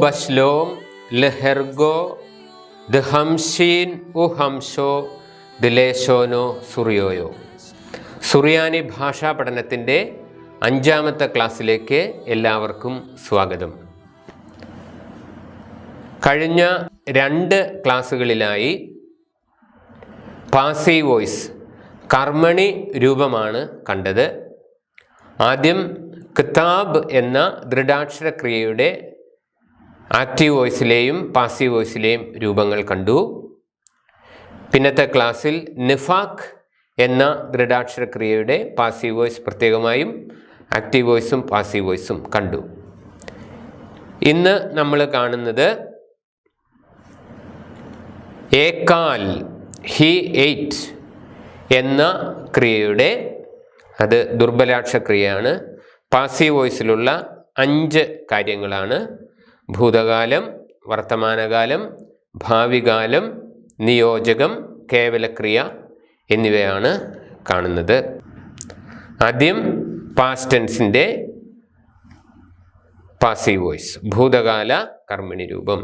ബഷ്ലോം ഹംഷീൻ ഉ ഹംഷോ ദിലേശോനോ സുറിയോയോ. സുറിയാനി ഭാഷാ പഠനത്തിന്റെ അഞ്ചാമത്തെ ക്ലാസ്സിലേക്ക് എല്ലാവർക്കും സ്വാഗതം. കഴിഞ്ഞ രണ്ട് ക്ലാസ്സുകളിലായി പാസീവ് വോയിസ് കർമ്മണി രൂപമാണ് കണ്ടത്. ആദ്യം കിതാബ് എന്ന ദൃഢാക്ഷരക്രിയയുടെ ആക്റ്റീവ് വോയിസിലെയും പാസീവ് വോയിസിലെയും രൂപങ്ങൾ കണ്ടു. പിന്നത്തെ ക്ലാസ്സിൽ നിഫാഖ് എന്ന ദൃഢാക്ഷരക്രിയയുടെ പാസീവ് വോയിസ് പ്രത്യേകമായും ആക്റ്റീവ് വോയിസും പാസീവ് വോയിസും കണ്ടു. ഇന്ന് നമ്മൾ കാണുന്നത് ഏക്കാൽ ഹി എയ്റ്റ് എന്ന ക്രിയയുടെ അത് ദുർബലാക്ഷക്രിയയാണ് പാസീവ് വോയിസിലുള്ള അഞ്ച് കാര്യങ്ങളാണ്. ഭൂതകാലം വർത്തമാനകാലം ഭാവികാലം നിയോജകം കേവലക്രിയ എന്നിവയാണ് കാണുന്നത്. ആദ്യം പാസ്റ്റൻസിന്റെ പാസീവ് വോയിസ് ഭൂതകാല കർമ്മിണി രൂപം.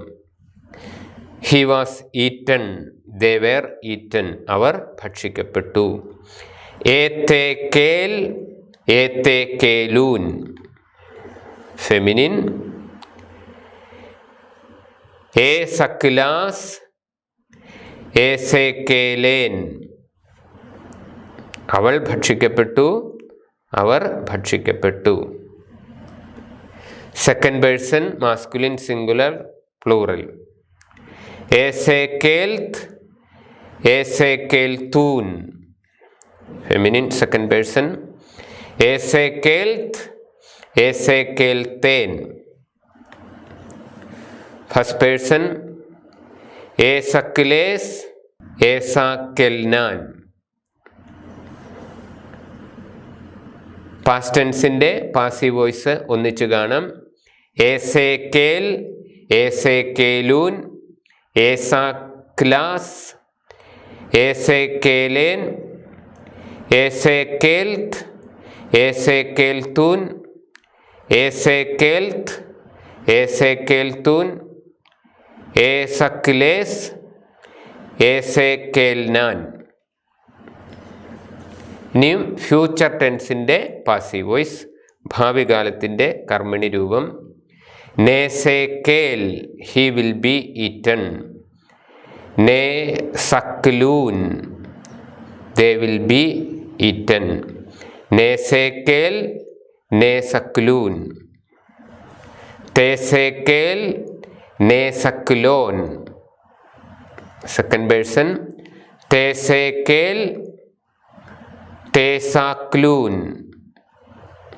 He was eaten they were eaten അവർ ഭക്ഷിക്കപ്പെട്ടു. ഏത്തേക്കേൽ ഏത്തേക്കേലൂൻ ഫെമിനിൻ ഏ സക്ലാസ് ഏസേക്കേലേൻ അവൾ ഭക്ഷിക്കപ്പെട്ടു അവർ ഭക്ഷിക്കപ്പെട്ടു second person masculine singular plural ഏസേക്കേൽത്ത് ഏസേക്കേൽത്തൂൻ ഫെമിനിൻ സെക്കൻഡ് പേഴ്സൺ ഏസേക്കേൽത്ത് ഏസേക്കേൽത്തേൻ ഫസ്റ്റ് പേഴ്സൺ ഏസക്കിലേസ് ഏസാക്കെൽനാൻ പാസ്റ്റ് ടെൻസിന്റെ പാസീവ് വോയിസ് ഒന്നിച്ചു കാണാം. ഏസേക്കേൽ ഏസേക്കേലൂൻ ഏസാക്ലാസ് ഏസേക്കേലേൻ ഏസേക്കേൽത്ത് ഏസേക്കേൽത്തൂൻ ഏസേക്കേൽത്ത് ഏസേക്കേൽത്തൂൻ ഏസക്ലേസ് ഏസേക്കേൽനാൻ. ഇനിയും ഫ്യൂച്ചർ ടെൻസിന്റെ പാസീവ് വോയിസ് ഭാവി കാലത്തിന്റെ കർമ്മിണി രൂപം. നേസേക്കേൽ ഹി വിൽ ബി ഈറ്റൺ. നേ സക്ലൂൻ ദേ വിൽ ബി ഈറ്റൻ നേസേക്കേൽ നേ സക്ലൂൻ തേസേക്കേൽ നേ സക്ലോൻ സെക്കൻഡ് പേഴ്സൺ തേസേക്കേൽ തേസാക്ലൂൻ.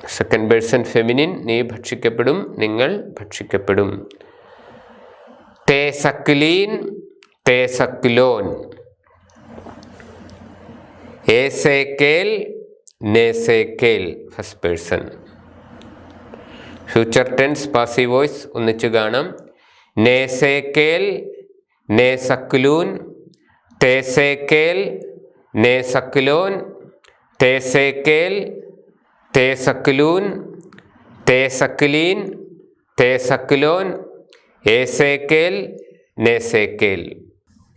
സെക്കൻഡ് പേഴ്സൺ ഫെമിനിൻ നീ ഭക്ഷിക്കപ്പെടും നിങ്ങൾ ഭക്ഷിക്കപ്പെടും. തേസക്ലീൻ തേസക്ലോൻ. ഏസേക്കേൽ നേസേക്കേൽ. First person future tense passive voice ഒന്നിച്ചു കാണാം. നേസേക്കേൽ നേസക്ലൂൻ തേസേക്കേൽ നേസക്ലോൻ തേസേക്കേൽ തേസക്ലൂൻ തേസക്ലീൻ തേസക്ലോൻ ഏസേക്കേൽ നേസേക്കേൽ.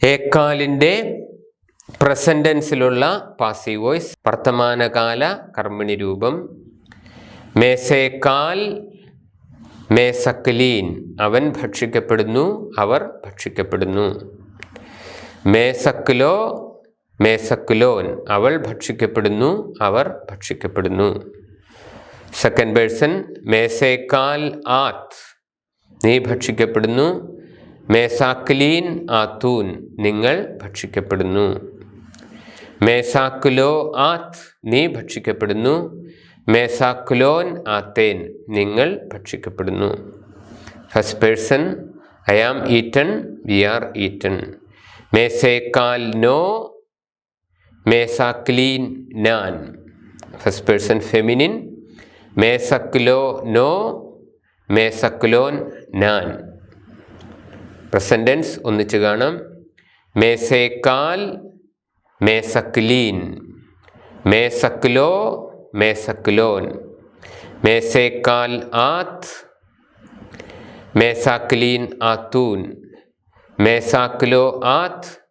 ഏക്കാലിന്റെ പ്രസന്റൻസിലുള്ള പാസീവ് വോയ്സ് വർത്തമാനകാല കർമ്മിണി രൂപം മേസേക്കാൽ മേസക്ലീൻ അവൻ ഭക്ഷിക്കപ്പെടുന്നു അവർ ഭക്ഷിക്കപ്പെടുന്നു. മേസക്ലോ മേസക്ലോൻ അവൾ ഭക്ഷിക്കപ്പെടുന്നു അവർ ഭക്ഷിക്കപ്പെടുന്നു. സെക്കൻഡ് പേഴ്സൺ മേസേക്കാൽ ആത്ത് നീ ഭക്ഷിക്കപ്പെടുന്നു. മേസാക്ലീൻ ആത്തൂൻ നിങ്ങൾ ഭക്ഷിക്കപ്പെടുന്നു. മേസാക്കുലോ ആത്ത് നീ ഭക്ഷിക്കപ്പെടുന്നു. മേസാക്കുലോൻ ആത്തേൻ നിങ്ങൾ ഭക്ഷിക്കപ്പെടുന്നു. First person I am eaten we are eaten മേസേക്കാൽ നോ മേസാക്ലീൻ നാൻ. ഫസ്റ്റ് പേഴ്സൺ ഫെമിനിൻ മേസക്ലോ നോ മേസക്ലോൻ നാൻ. പ്രസന്റൻസ് ഒന്നിച്ചു കാണാം. മേസേക്കാൽ മേസക്ലീൻ. മേസക്ലോ മേസക്ലോൻ മേസേക്കാൽ ആത്ത് മേസാക്ലീൻ ആത്തൂൻ. മേസാക്ലോ ആത്ത്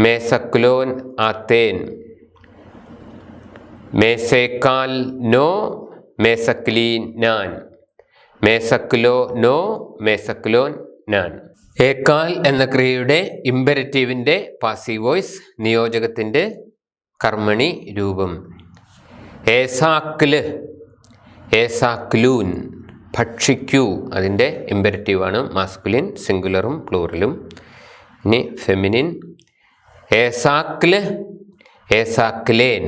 മേസക്ലോൻ ആത്തേൻ. മേസേക്കാൽ നോ മേസക്ലീൻ നാൻ. മേസക്ലോ നോ മേസക്ലോൻ നാൻ. ഏക്കാൽ എന്ന ക്രിയയുടെ ഇമ്പരറ്റീവിന്റെ പാസീവ് വോയ്സ് നിയോജകത്തിന്റെ കർമ്മണി രൂപം. ഏസാക്ല് ഏസാക്ലൂൻ ഭക്ഷിക്കൂ അതിന്റെ ഇമ്പരറ്റീവാണ്. മാസ്കുലിൻ സിംഗുലറും പ്ലൂറലും. ഇനി ഫെമിനിൻ. ഏസാക്കിൽ ഏസാക്ലേൻ.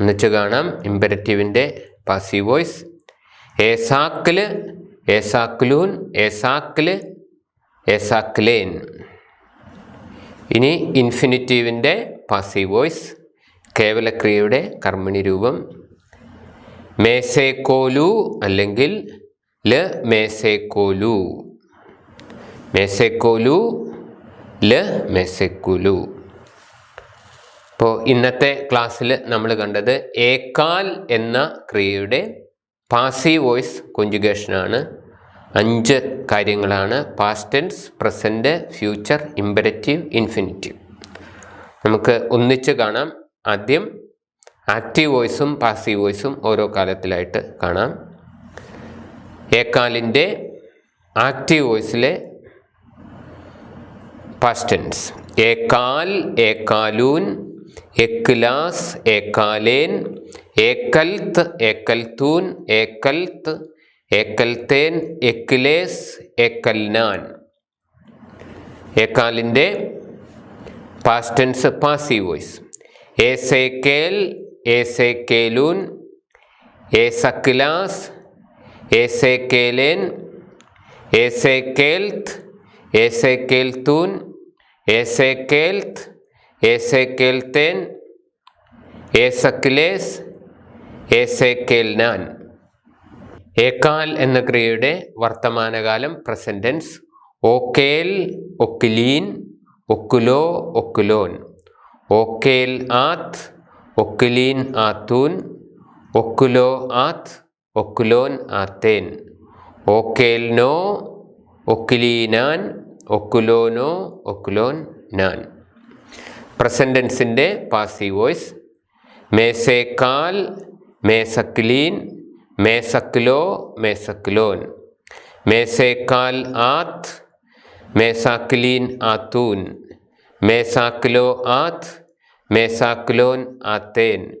എന്നുവെച്ച് കാണാം. ഇമ്പരറ്റീവിന്റെ പാസീവ് വോയ്സ്. ഏസാക്കിൽ ഏസാക്ലൂൻ ഏസാക്കിൽ ഏസാക്ലേൻ. ഇനി ഇൻഫിനിറ്റീവിന്റെ പാസീവ് വോയിസ്. കേവലക്രിയയുടെ കർമ്മിണി രൂപം മേസേക്കോലു അല്ലെങ്കിൽ ല മേസേക്കോലു മേസേക്കോലു ല മേസേക്കുലു ഇപ്പോൾ ഇന്നത്തെ ക്ലാസ്സിൽ നമ്മൾ കണ്ടത് ഏക്കാൽ എന്ന ക്രിയയുടെ പാസീവ് വോയിസ് കൊഞ്ചുഗേഷനാണ്. അഞ്ച് കാര്യങ്ങളാണ്. Past tense present future imperative infinitive നമുക്ക് ഒന്നിച്ച് കാണാം. ആദ്യം ആക്റ്റീവ് വോയിസും പാസീവ് വോയിസും ഓരോ കാലത്തിലായിട്ട് കാണാം. ഏക്കാലിന്റെ ആക്റ്റീവ് വോയിസിലെ പാസ്റ്റൻസ് ഏക്കാൽ ഏക്കാലൂൻ എക്ലാസ് ഏക്കാലേൻ ഏക്കൽത്ത് ഏക്കൽത്തൂൻ ഏക്കൽത്ത് ഏക്കൽത്തേൻ എക്ലേസ് ഏക്കൽനാൻ ഏക്കാലിന്റെ പാസ്റ്റൻസ് പാസീവ് വോയിസ്. ഏസേക്കേൽ ഏസേക്കേലൂൻ ഏസക്ലാസ് ഏസേക്കേലേൻ ഏസേക്കേൽത്ത് ഏസേക്കേൽത്തൂൻ ഏസേക്കേൽത്ത് ഏസേക്കേൽത്തേൻ ഏസക്ലേസ് ഏസേക്കേൽനാൻ ഏക്കാൽ എന്ന ക്രിയയുടെ വർത്തമാനകാലം പ്രസന്റൻസ് ഓക്കേൽ ഒക്കിലീൻ ഒക്കുലോ ഒക്കുലോൻ. ഓക്കേൽ ആത്ത് ഒക്കുലീൻ ആത്തൂൻ ഒക്കുലോ ആത്ത് ഒക്കുലോൻ ആത്തേൻ. ഓക്കേൽ നോ ഒക്കുലീനാൻ ഒക്കുലോനോ ഒക്കുലോൻ നാൻ. പ്രസന്റൻസിന്റെ പാസീവ് വോയിസ്. മേസേക്കാൽ മേസക്ലീൻ മേസക്ലോ മേസക്ലോൻ മേസേക്കാൽ ആത്ത് മേസാക്ലീൻ ആത്തൂൻ. മേസാക്ലോ ആത്ത് മേസാക്ലോൻ ആത്തേൻ.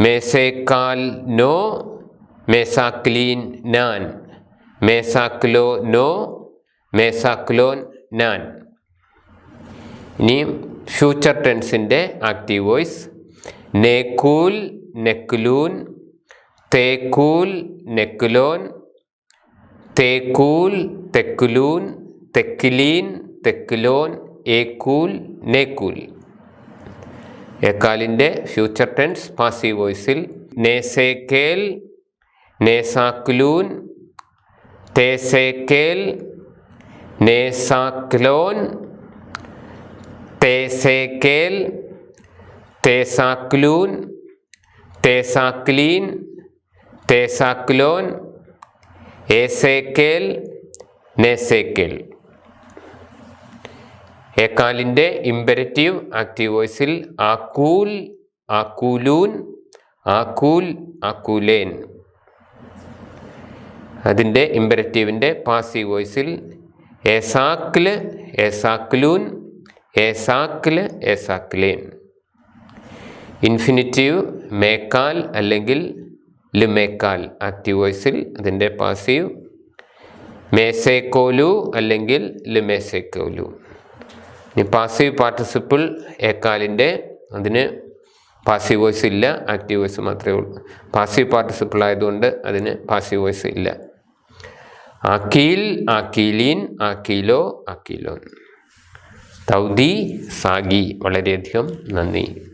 മേസേക്കാൽ നോ മേസാക്ലീൻ നാൻ. മേസാക്ലോ നോ മേസാക്ലോൻ നാൻ. ഇനിയും ഫ്യൂച്ചർ ടെൻസിന്റെ ആക്റ്റീവ് വോയിസ് നേക്കൂൽ നെക്ലൂൻ. തേക്കൂൽ നെക്ലോൻ. തേക്കൂൽ തെക്കുലൂൻ തെക്കിലീൻ തെക്കുലോൻ ഏക്കൂൽ നേക്കൂൽ എക്കാലിന്റെ ഫ്യൂച്ചർ ടെൻസ് പാസീവ് വോയിസിൽ നേസേക്കേൽ നേസാക്ലൂൻ തേസേക്കേൽ നേസാക്ലോൻ തേസേക്കേൽ തേസാക്ലൂൻ തേസാക്ലീൻ തേസാക്ലോൻ ഏസേക്കേൽ നേസേക്കേൽ. ഏക്കാലിന്റെ ഇമ്പരറ്റീവ് ആക്റ്റീവ് വോയിസിൽ ആക്കൂൽ ആക്കൂലൂൻ ആക്കൂൽ ആക്കൂലേൻ. അതിന്റെ ഇമ്പരറ്റീവിന്റെ പാസീവ് വോയിസിൽ ഏസാക്കിൽ ഏസാക്ലൂൻ ഏസാക്കിൽ ഏസാക്ലേൻ ഇൻഫിനിറ്റീവ് മേക്കാൽ അല്ലെങ്കിൽ ലുമേക്കാൽ ആക്റ്റീവ് വോയിസിൽ അതിന്റെ പാസീവ് മേസേക്കോലു അല്ലെങ്കിൽ ലിമേസേക്കോലു ഇനി പാസീവ് പാർട്ടിസിപ്പിൾ ഏക്കാലിന്റെ അതിന് പാസീവ് വോയിസ് ഇല്ല ആക്റ്റീവ് വോയിസ് മാത്രമേ ഉള്ളൂ. പാസീവ് പാർട്ടിസിപ്പിൾ ആയതുകൊണ്ട് അതിന് പാസീവ് വോയിസ് ഇല്ല. ആക്കീൽ ആക്കീലീൻ ആക്കീലോ ആക്കീലോൻ തൗദി സാഗി. വളരെയധികം നന്ദി.